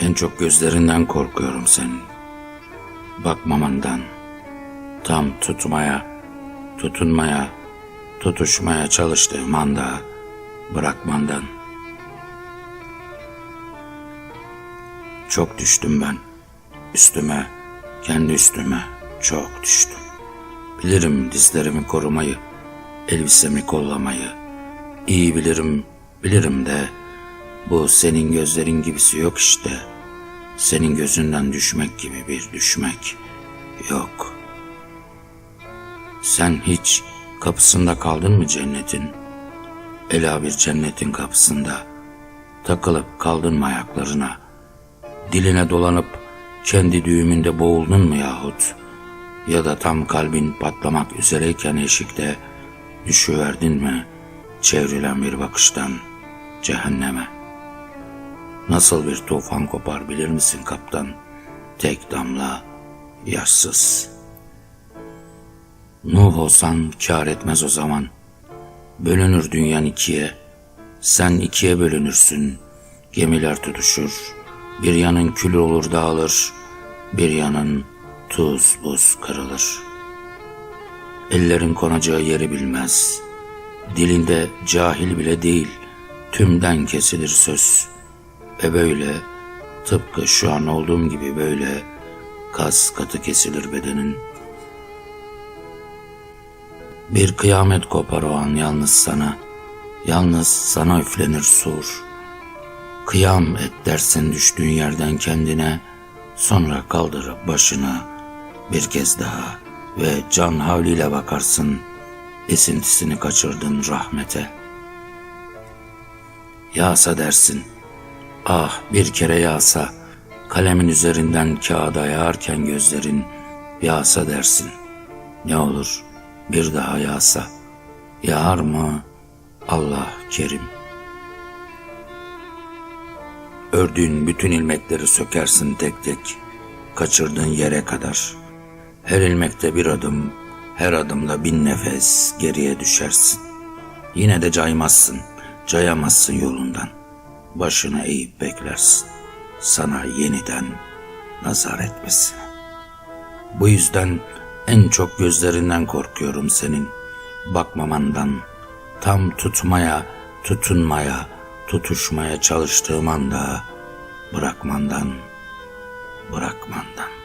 En çok gözlerinden korkuyorum senin. Bakmamandan, tam tutmaya, tutunmaya, tutuşmaya çalıştığım anda bırakmandan. Çok düştüm ben. Üstüme, kendi üstüme çok düştüm. Bilirim dizlerimi korumayı, elbisemi kollamayı. İyi bilirim, bilirim de bu senin gözlerin gibisi yok işte. Senin gözünden düşmek gibi bir düşmek yok. Sen hiç kapısında kaldın mı cennetin? Ela bir cennetin kapısında takılıp kaldın mı ayaklarına? Diline dolanıp kendi düğümünde boğuldun mu yahut? Ya da tam kalbin patlamak üzereyken eşikte düşüverdin mi çevrilen bir bakıştan cehenneme? Nasıl bir tufan kopar bilir misin kaptan? Tek damla, yaşsız. Nuh olsan kâr etmez o zaman. Bölünür dünyan ikiye. Sen ikiye bölünürsün. Gemiler tutuşur. Bir yanın kül olur dağılır. Bir yanın tuz buz kırılır. Ellerin konacağı yeri bilmez. Dilinde cahil bile değil. Tümden kesilir söz. Ve böyle tıpkı şu an olduğum gibi böyle kas katı kesilir bedenin. Bir kıyamet kopar o an yalnız sana. Yalnız sana üflenir sur. Kıyam et dersin düştüğün yerden kendine. Sonra kaldırıp başını bir kez daha ve can havliyle bakarsın. Esintisini kaçırdın rahmete. Yağsa dersin. Ah bir kere yağsa. Kalemin üzerinden kağıda yağarken gözlerin yağsa dersin. Ne olur bir daha yağsa. Yağar mı? Allah kerim. Ördüğün bütün ilmekleri sökersin tek tek. Kaçırdığın yere kadar. Her ilmekte bir adım, her adımda bin nefes geriye düşersin. Yine de caymazsın, cayamazsın yolundan. Başını eğip beklersin. Sana yeniden nazar etmesini. Bu yüzden en çok gözlerinden korkuyorum senin. Bakmamandan, tam tutmaya, tutunmaya, tutuşmaya çalıştığım anda bırakmandan, bırakmandan.